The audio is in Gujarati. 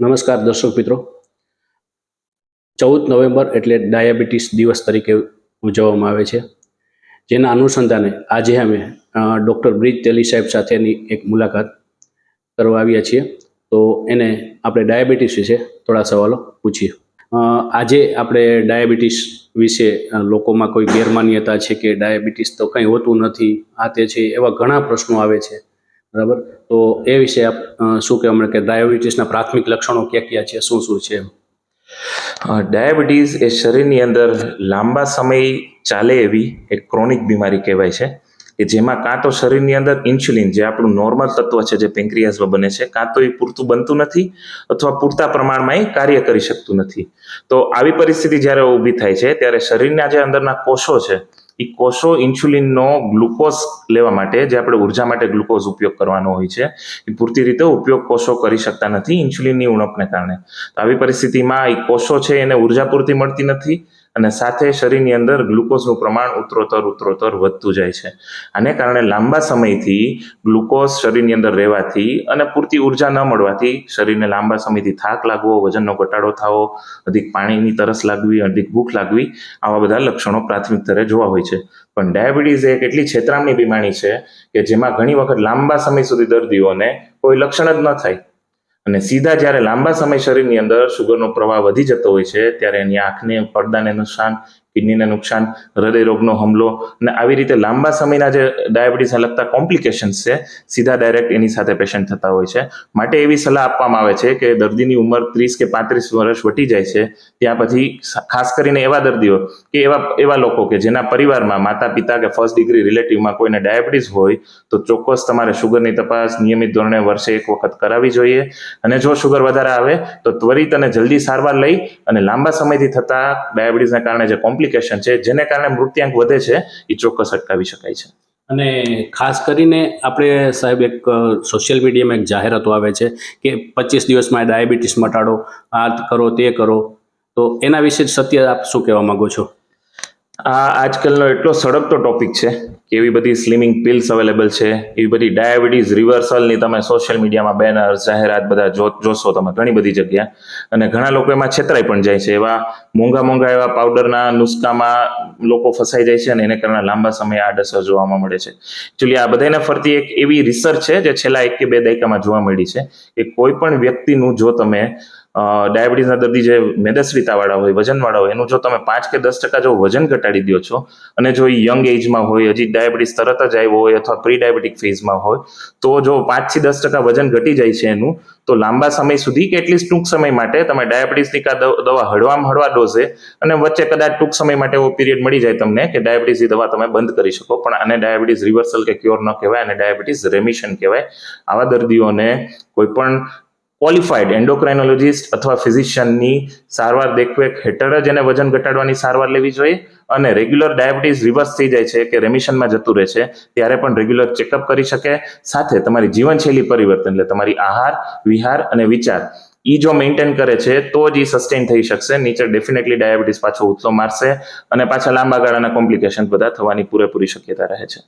નમસ્કાર દર્શક મિત્રો. ચૌદ નવેમ્બર એટલે ડાયાબિટીસ દિવસ તરીકે ઉજવવામાં આવે છે. જેના અનુસંધાને આજે અમે ડૉક્ટર બ્રિજ તેલી સાહેબ સાથેની એક મુલાકાત કરવા આવ્યા છીએ. તો એને આપણે ડાયાબિટીસ વિશે થોડા સવાલો પૂછીએ. આજે આપણે ડાયાબિટીસ વિશે લોકોમાં કોઈ ગેરમાન્યતા છે કે ડાયાબિટીસ તો કંઈ હોતું નથી, આ તે છે એવા ઘણા પ્રશ્નો આવે છે. બરાબર? તો એ વિશે આપ શું કહેવા મળે કે ડાયાબિટીસના પ્રાથમિક લક્ષણો ક્યાં ક્યાં છે? શું શું છે? ડાયાબિટીસ એ શરીરની અંદર લાંબા સમય ચાલે એવી એક ક્રોનિક બીમારી કહેવાય છે, કે જેમાં કાં તો શરીરની અંદર ઇન્સ્યુલિન, જે આપણું નોર્મલ તત્વ છે, જે પેન્ક્રિયાસમાં બને છે, કાં તો એ પૂરતું બનતું નથી અથવા પૂરતા પ્રમાણમાં એ કાર્ય કરી શકતું નથી. તો આવી પરિસ્થિતિ જ્યારે ઊભી થાય છે, ત્યારે શરીરના જે અંદરના કોષો છે એ કોષો ઇન્સ્યુલિનનો ગ્લુકોઝ લેવા માટે, જે આપણે ઊર્જા માટે ગ્લુકોઝ ઉપયોગ કરવાનો હોય છે, એ પૂરતી રીતે ઉપયોગ કોષો કરી શકતા નથી ઇન્સ્યુલિનની ઉણપને કારણે. આવી પરિસ્થિતિમાં એ કોષો છે એને ઊર્જા પૂરતી મળતી નથી. અને સાથે શરીરની અંદર ગ્લુકોઝનું પ્રમાણ ઉત્તરોત્તર ઉત્તરોત્તર વધતું જાય છે. આને કારણે લાંબા સમયથી ગ્લુકોઝ શરીરની અંદર રહેવાથી અને પૂરતી ઊર્જા ન મળવાથી શરીરને લાંબા સમયથી થાક લાગવો, વજનનો ઘટાડો થવો, અધિક પાણીની તરસ લાગવી, અધિક ભૂખ લાગવી, આવા બધા લક્ષણો પ્રાથમિક સ્તરે જોવા હોય છે. પણ ડાયાબિટીસ એક એટલી છેતરામની બીમારી છે કે જેમાં ઘણી વખત લાંબા સમય સુધી દર્દીઓને કોઈ લક્ષણ જ ન થાય. અને સીધા જ્યારે લાંબા સમય શરીરની અંદર શુગરનો પ્રવાહ વધી જતો હોય છે, ત્યારે એની આંખને, પડદાને નુકસાન કિડનીને નુકસાન, હૃદય રોગનો હુમલો અને આવી રીતે લાંબા સમયના જે ડાયાબિટીસને લગતા કોમ્પ્લિકેશન્સ છે, સીધા ડાયરેક્ટ એની સાથે પેશન્ટ થતા હોય છે. માટે એવી સલાહ આપવામાં આવે છે કે દર્દીની ઉંમર ત્રીસ કે પાંત્રીસ વર્ષ વટી જાય છે, ત્યાં પછી ખાસ કરીને એવા દર્દીઓ કે એવા એવા લોકો કે જેના પરિવારમાં માતા, પિતા કે ફર્સ્ટ ડિગ્રી રિલેટિવમાં કોઈને ડાયાબિટીસ હોય, તો ચોક્કસ તમારે શુગરની તપાસ, નિયમિત ધોરણે વર્ષે એક વખત કરાવવી જોઈએ. અને જો શુગર વધારે આવે, તો ત્વરિત અને જલ્દી સારવાર લઈ અને લાંબા સમયથી થતા ડાયાબિટીસના કારણે જે કોમ્પ્લિકેશન છે જેને કારણે મૃત્યાંક વધે છે એ ચોક્કસ અટકાવી શકાય છે. અને ખાસ કરીને આપણે સાહેબ એક સોશિયલ મીડિયામાં એક જાહેરાતો આવે છે કે પચીસ દિવસમાં ડાયાબિટીસ મટાડો આ કરો તે કરો. તો એના વિશે સત્ય આપ શું કહેવા માગો છો? આ આજકાલનો એટલો સળગતો ટોપિક છે કે એવી બધી સ્લિમિંગ પિલ્સ અવેલેબલ છે, એવી બધી ડાયાબિટીસ રિવર્સલની તમે સોશિયલ મીડિયામાં બેનર જાહેરાત બધા જો, જોશો તમે ઘણી બધી જગ્યા. અને ઘણા લોકો એમાં છેતરાઈ પણ જાય છે. એવા મોંઘા મોંઘા એવા પાવડરના નુસ્ખામાં લોકો ફસાઈ જાય છે અને એને કારણે લાંબા સમયે આડઅસર જોવામાં મળે છે. એકચ્યુઅલી આ બધાને ફરતી એક એવી રિસર્ચ છે, જે છેલ્લા એક કે બે દાયકામાં જોવા મળી છે કે કોઈ પણ વ્યક્તિનું જો તમે ડાયાબિટીસના દર્દી જે મેદસ્વીતાવાળા હોય, વજનવાળા હોય, એનું જો તમે પાંચ કે દસ ટકા જો વજન ઘટાડી દો છો, અને જો એ યંગ એજમાં હોય, હજી ડાયાબિટીસ તરત જ આવ્યો હોય અથવા પ્રી ડાયાબિટીક ફેઝમાં હોય, તો જો પાંચથી દસ ટકા વજન ઘટી જાય છે એનું, તો લાંબા સમય સુધી કે એટલીસ્ટ ટૂંક સમય માટે તમે ડાયાબિટીસની કા દવા હળવામાં હળવા ડોઝે, અને વચ્ચે કદાચ ટૂંક સમય માટે એવો પીરિયડ મળી જાય તમને કે ડાયાબિટીસની દવા તમે બંધ કરી શકો, પણ આને ડાયાબિટીસ રિવર્સલ કે ક્યોર ન કહેવાય અને ડાયાબિટીસ રેમિશન કહેવાય. આવા દર્દીઓને કોઈ પણ ક્વોલિફાઈડ એન્ડોક્રાઇનોલોજિસ્ટ અથવા ફિઝિશિયનની સારવાર દેખરેખ હેઠળ જ એને વજન ઘટાડવાની સારવાર લેવી જોઈએ અને રેગ્યુલર ડાયાબિટીસ રિવર્સ થઈ જાય છે કે રેમિશનમાં જતું રહે છે, ત્યારે પણ રેગ્યુલર ચેકઅપ કરી શકે. સાથે તમારી જીવનશૈલી પરિવર્તન, એટલે તમારી આહાર, વિહાર અને વિચાર એ જો મેન્ટેન કરે છે, તો જ એ સસ્ટેન થઈ શકશે. નીચે ડેફિનેટલી ડાયાબિટીસ પાછો ઉત્સવ મારશે અને પાછા લાંબા ગાળાના કોમ્પ્લિકેશન બધા થવાની પૂરેપૂરી શક્યતા રહે છે.